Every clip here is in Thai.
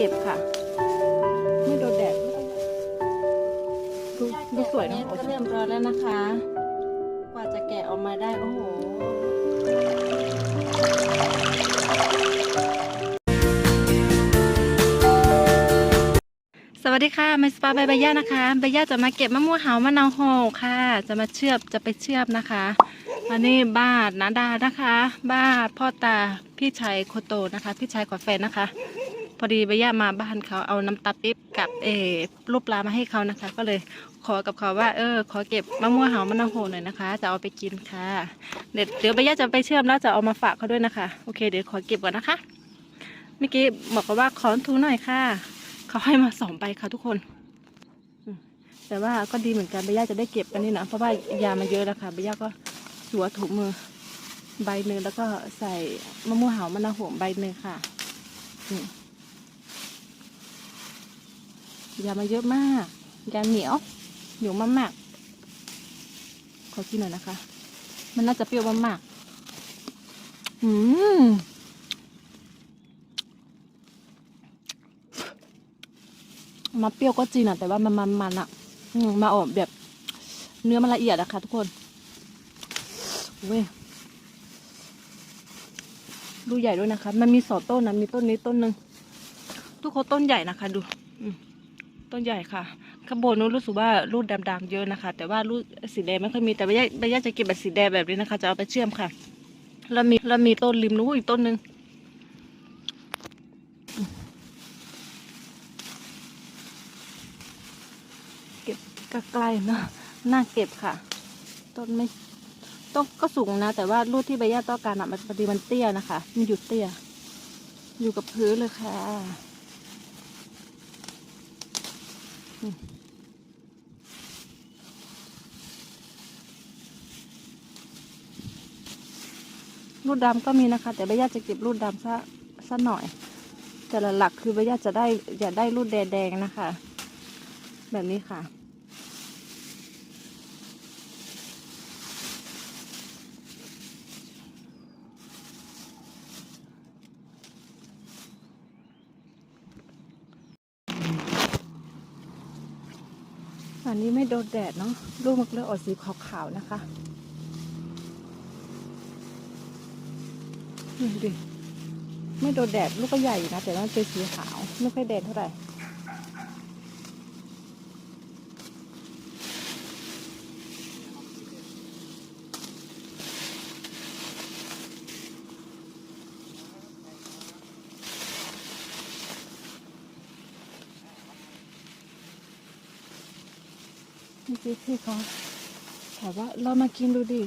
เก็บค่ะ ไม่โดนแดดดูดูสวยเนอะก็เรียบร้อยแล้วนะคะ กว่าจะแกะออกมาได้ โอ้โหสวัสดีค่ะไมสปาใบใบย่านะคะใบย่าจะมาเก็บมะม่วงหาวมะนาวโหค่ะ จะมาเชือบจะไปเชือบนะคะอันนี้บ้านนาดานะคะ บ้านพ่อตาพี่ชายโคโตนะคะ พี่ชายของแฟนนะคะ พอดีใบย่ามาบ้านเขาเอาน้ำตาปิ๊บกับเออลูกปลามาให้เขานะคะ ก็เลยขอกับเขาว่าเออขอเก็บมะม่วงหาวมะนาวโหหน่อยนะคะ จะเอาไปกินค่ะ เดี๋ยวเดี๋ยวใบย่าจะไปเชื่อมแล้วจะเอามาฝากเขาด้วยนะคะ โอเคเดี๋ยวขอเก็บก่อนนะคะเมื่อกี้บอกว่าขอทูหน่อยค่ะ เขาให้มาสองใบค่ะทุกคน แต่ว่าก็ดีเหมือนกันใบย่าจะได้เก็บกันนี่นะเพราะว่ายามาเยอะแล้วค่ะใบย่าก็สัวถุงมือใบหนึ่งแล้วก็ใส่มะม่วงหาวมะนาวโหมใบหนึ่งค่ะนี่ ยามาเยอะมากยาเหนียวเหนียวมากๆขอกินหน่อยนะคะ มันน่าจะเปรี้ยวมากๆอืมมาเปรี้ยวก็จริงอะแต่ว่ามันมันมันอะมมาออกแบบเนื้อมันละเอียดอะค่ะทุกคนเว้ยดูใหญ่ด้วยนะคะ มันมีสองต้นนะมีต้นนี้ต้นหนึ่งทุกคนต้นใหญ่นะคะ ดู อืม ต้นใหญ่ค่ะ ข้างบนนู้นรู้สึกว่ารูดดำๆเยอะนะคะ แต่ว่ารูดสีแดงไม่ค่อยมีแต่ใบย่าใบย่าจะเก็บแบบสีแดงแบบนี้นะคะ จะเอาไปเชื่อมค่ะแล้วมีแล้วมีต้นริมนู้นอีกต้นหนึ่งเก็บใกล้ๆนะน่าเก็บค่ะ ต้นไม่ต้นก็สูงนะ แต่ว่ารูดที่ใบหญ้าต้องการอะมันพอดีมันเตี้ยนะคะ มันอยู่เตี้ย อยู่กับพื้นเลยค่ะอืม รูดดำก็มีนะคะ แต่ใบหญ้าจะเก็บรูดดำซะซะหน่อย แต่หลักๆคือใบหญ้าจะได้อยาได้รูดแดงๆนะคะ แบบนี้ค่ะ อันนี้ไม่โดนแดดเนาะลูกมันเลยออกสีขาวๆนะคะนี่ดิไม่โดนแดดลูกก็ใหญ่นะแต่ว่าเป็นสีขาวไม่ค่อยแดดเท่าไหร่ นี่คือพี่เขาถามว่าเรามากินดูดิ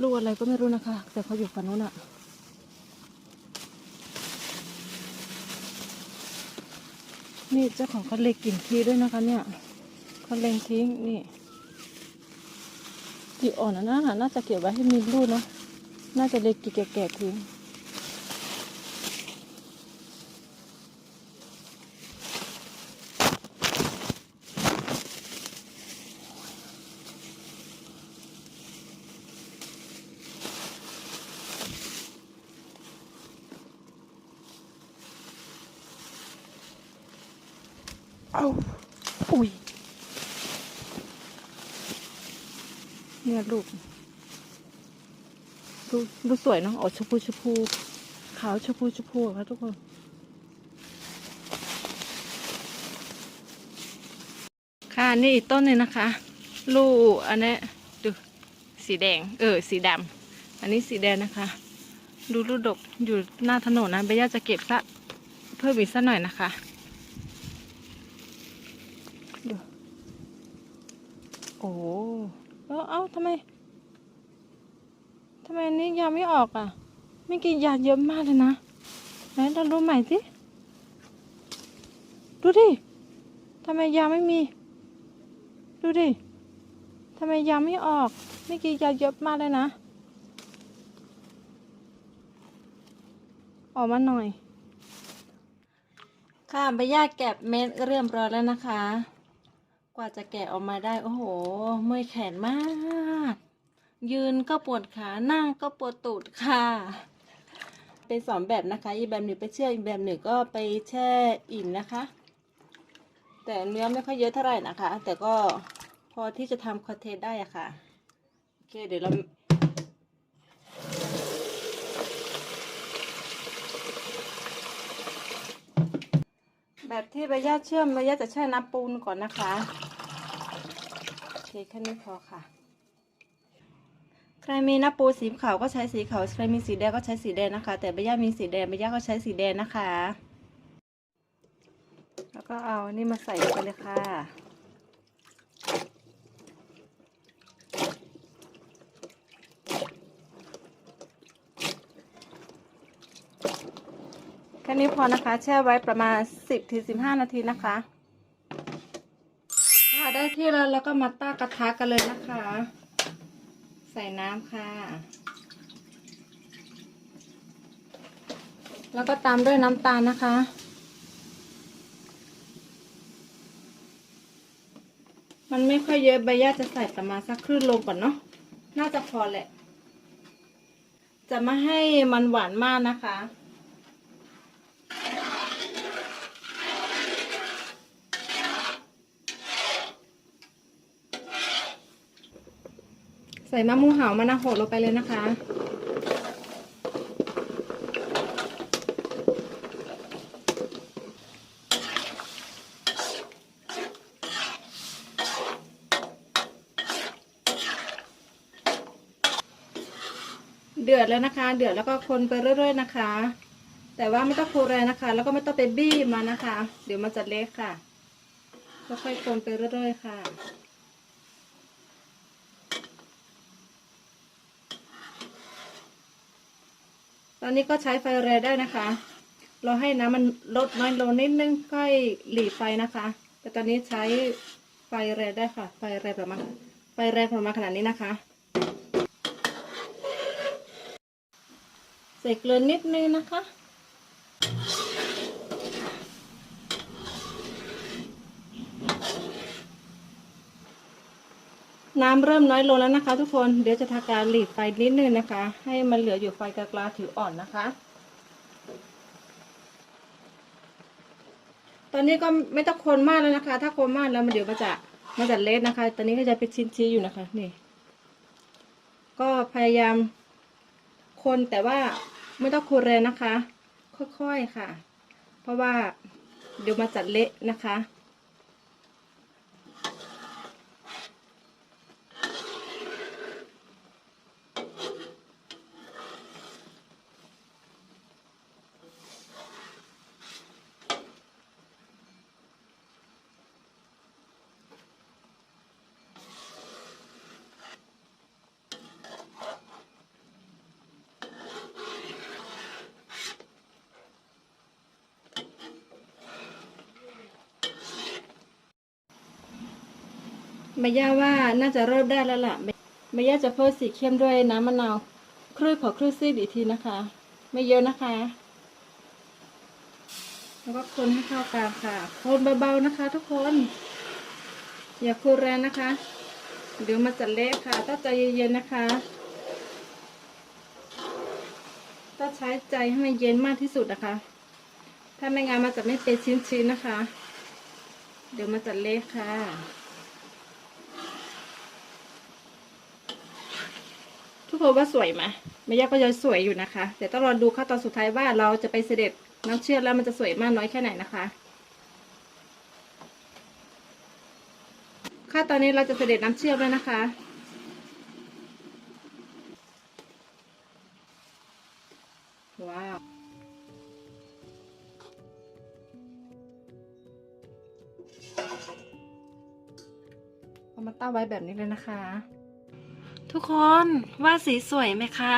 ลูกอะไรก็ไม่รู้นะคะ แต่เขาอยู่ฝั่งนู้นอะนี่เจ้าของเขาเล็กกินทีด้วยนะคะ เนี่ยเขาเล็งทิ้งนี่ที่อ่อนนะน่าจะเก็บไว้ให้มีลูกเนาะน่าจะเล็กกี่แก่ๆทิ้ง เอาอุ้ย เนี่ยลูก ดูดูสวยเนาะออกชมพูชมพูขาวชมพูชมพูอะค่ะทุกคนค่ะนี่อีกต้นหนึงนะคะ ลูกอันนี้ดู สีแดง เออ สีดำอันนี้สีแดงนะคะ ดูลูกดกอยู่หน้าถนนนะใบย่าจะเก็บสักเพิ่มอีกสักหน่อยนะคะ โอ้โหเอ้าเอ้าทำไมทำไมอันนี้ยาไม่ออกอะ ไม่กี่ยาเยอะมากเลยนะไหนเราดูใหม่สิดูดิทำไมยาไม่มี ดูดิทำไมยาไม่ออก ไม่กี่ยาเยอะมากเลยนะ ออกมาหน่อย ค่ะใบหญ้าแกะเม็ดเรียบร้อยแล้วนะคะ ว่าจะแกะออกมาได้ โอ้โหเมื่อยแขนมาก ยืนก็ปวดขานั่งก็ปวดตูดค่ะเป็นสองแบบนะคะ อีกแบบหนึ่งไปเชื่ออีกแบบหนึ่งก็ไปแช่อิ่มนะคะ แต่เนื้อไม่ค่อยเยอะเท่าไหร่นะคะ แต่ก็พอที่จะทำคอนเทนต์ได้อะค่ะโอเคเดี๋ยวเราแบบที่ใบหญ้าเชื่อมใบหญ้าจะแช่น้ำปูนก่อนนะคะ โอเคแค่นี้พอค่ะ ใครมีน้ำปูสีขาวก็ใช้สีขาว ใครมีสีแดงก็ใช้สีแดงนะคะ แต่ใบหญ้ามีสีแดงใบหญ้าก็ใช้สีแดงนะคะ แล้วก็เอานี่มาใส่ไปเลยค่ะแค่นี้พอนะคะ แช่ไว้ประมาณ 10-15 นาทีนะคะ ได้ที่แล้วแล้วก็มาตั้งกระทะกันเลยนะคะ ใส่น้ำค่ะ แล้วก็ตามด้วยน้ำตาลนะคะมันไม่ค่อยเยอะใบย่าจะใส่ประมาณสักครึ่งโลก่อนเนาะ น่าจะพอแหละ จะไม่ให้มันหวานมากนะคะ ใส่มะม่วงหาวมะนาวโหดลงไปเลยนะคะ เดือดแล้วนะคะ เดือดแล้วก็คนไปเรื่อยๆนะคะ แต่ว่าไม่ต้องโคแรงนะคะ แล้วก็ไม่ต้องไปบี้มานะคะ เดี๋ยวมันจะเละค่ะค่อยๆคนไปเรื่อยๆค่ะ ตอนนี้ก็ใช้ไฟแรงได้นะคะ เราให้น้ำมันลดน้อยลงนิดนึงค่อยหลีไฟนะคะ แต่ตอนนี้ใช้ไฟแรงได้ค่ะ ไฟแรงประมาณไฟแรงประมาณขนาดนี้นะคะใส่เกลือนิดนึงนะคะ น้ำเริ่มน้อยลงแล้วนะคะ ทุกคนเดี๋ยวจะทำการหลีไฟนิดนึงนะคะ ให้มันเหลืออยู่ไฟกลางๆถืออ่อนนะคะ ตอนนี้ก็ไม่ต้องคนมากแล้วนะคะ ถ้าคนมากแล้วมันเดี๋ยวมันจะมันจะเละนะคะ ตอนนี้ก็จะเป็นชิ้นๆอยู่นะคะนี่ ก็พยายามคนแต่ว่าไม่ต้องคนแรงนะคะ ค่อยๆค่ะ เพราะว่าเดี๋ยวมาจัดเละนะคะ เมย่าว่าน่าจะเริ่มได้แล้วล่ะเมย่าจะเพิ่มสีเข้มด้วยน้ำมะนาวครึ่งขอครึ่งซีบอีกทีนะคะ ไม่เยอะนะคะ แล้วก็คนให้เข้ากันค่ะ คนเบาๆนะคะ ทุกคน อย่าคนแรงนะคะ เดี๋ยวมันจะเละค่ะ ต้องใจเย็นๆนะคะต้องใช้ใจให้มันเย็นมากที่สุดนะคะ ถ้าไม่งั้นมันจะไม่เป็นชิ้นๆนะคะ เดี๋ยวมันจะเละค่ะ ทุกคนว่าสวยไหมไม่ยากก็ยังสวยอยู่นะคะ แต่ต้องรอดูขั้นตอนสุดท้ายว่าเราจะไปเสด็จน้ำเชื่อมแล้วมันจะสวยมากน้อยแค่ไหนนะคะขั้นตอนนี้เราจะเสด็จน้ำเชื่อมแล้วนะคะว้าวเอามาตั้งไว้แบบนี้เลยนะคะ ทุกคนว่าสีสวยไหมคะ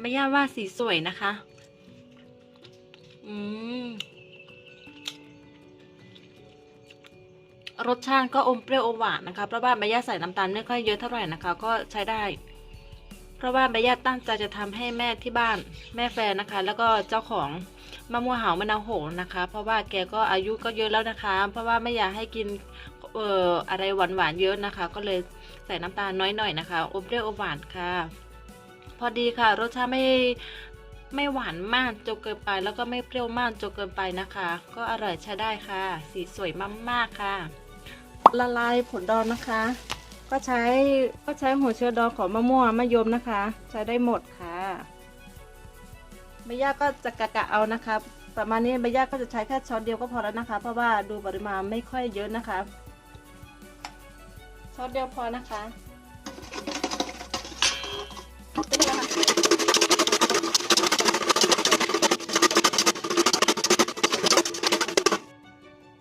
ไม่ย่าว่าสีสวยนะคะ อืม รสชาติก็อมเปรี้ยวอมหวานนะคะ เพราะว่าใบย่าใส่น้ำตาลไม่ค่อยเยอะเท่าไหร่นะคะ ก็ใช้ได้ เพราะว่าใบย่าตั้งใจจะทำให้แม่ที่บ้าน แม่แฟนนะคะ แล้วก็เจ้าของมะม่วงหาวมะนาวโหนะคะ เพราะว่าแกก็อายุก็เยอะแล้วนะคะ เพราะว่าไม่อยากให้กิน เอ่ออะไรหวานๆเยอะนะคะ ก็เลยใส่น้ำตาลน้อยหน่อยนะคะอมเปรี้ยวอมหวานค่ะ พอดีค่ะ รสชาติไม่ไม่หวานมากจนเกินไป แล้วก็ไม่เปรี้ยวมากจนเกินไปนะคะ ก็อร่อยใช้ได้ค่ะ สีสวยมากๆค่ะ ละลายผลดองนะคะ ก็ใช้ก็ใช้หัวเชื้อดองของมะม่วงมะยมนะคะ ใช้ได้หมดค่ะใบย่าก็จะกะกะเอานะคะประมาณนี้ใบย่าก็จะใช้แค่ช้อนเดียวก็พอแล้วนะคะ เพราะว่าดูปริมาณไม่ค่อยเยอะนะคะ ช้อนเดียวพอนะคะ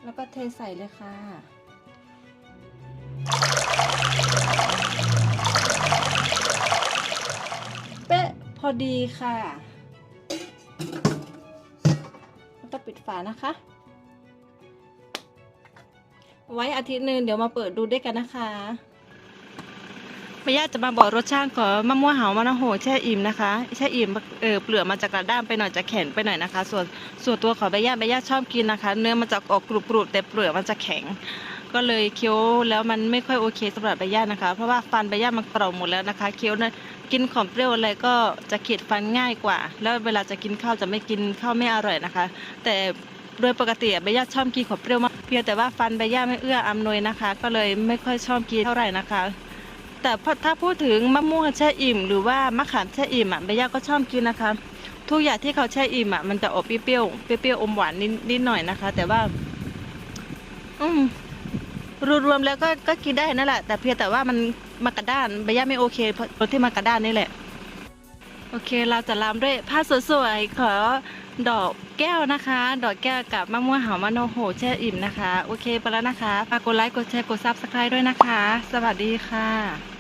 แล้วก็เทใส่เลยค่ะ เป๊ะพอดีค่ะ แล้วก็ปิดฝานะคะ ไว้อาทิตย์หนึ่งเดี๋ยวมาเปิดดูด้วยกันนะคะแม่ย่าจะมาบอกรสชาติของมะม่วงหาวมะนาวโหแช่อิ่มนะคะแช่อิ่มเออเปลือกมันจะกระด้างไปหน่อยจะแข็งไปหน่อยนะคะ ส่วนส่วนตัวของแม่ย่าแม่ย่าชอบกินนะคะ เนื้อมันจะออกกรุบๆแต่เปลือกมันจะแข็ง ก็เลยเคี้ยวแล้วมันไม่ค่อยโอเคสำหรับใบย่านะคะ เพราะว่าฟันใบย่ามันเปราหมดแล้วนะคะ เคี้ยวนะกินของเปรี้ยวอะไรก็จะเขีดฟันง่ายกว่า แล้วเวลาจะกินข้าวจะไม่กินข้าวไม่อร่อยนะคะ แต่ โดยปกติใบย่าชอบกินของเปรี้ยวมากเพียงแต่ว่าฟันใบย่าไม่เอื้ออำนวยนะคะ ก็เลยไม่ค่อยชอบกินเท่าไหร่นะคะ แต่พอถ้าพูดถึงมะม่วงแช่อิ่ม หรือว่ามะขามแช่อิ่มอะใบย่าก็ชอบกินนะคะ ทุกอย่างที่เขาแช่อิ่มอะมันจะออกเปรี้ยวเปรี้ยวอมหวานนิดนิดหน่อยนะคะ แต่ว่า อืมรวมๆแล้วก็ก็กินได้นั่นแหละ แต่เพียงแต่ว่ามันมากระด้านใบย่าไม่โอเคเพราะรงที่มากระด้านนี่แหละ โอเค เราจะลามด้วยผ้าสวยๆขอดอก แก้วนะคะ ดอกแก้วกับมะม่วงหาวมะโนโหแช่อิ่มนะคะ โอเคไปแล้วนะคะ ฝากกดไลค์ กดแชร์ กดซับสไครต์ด้วยนะคะ สวัสดีค่ะ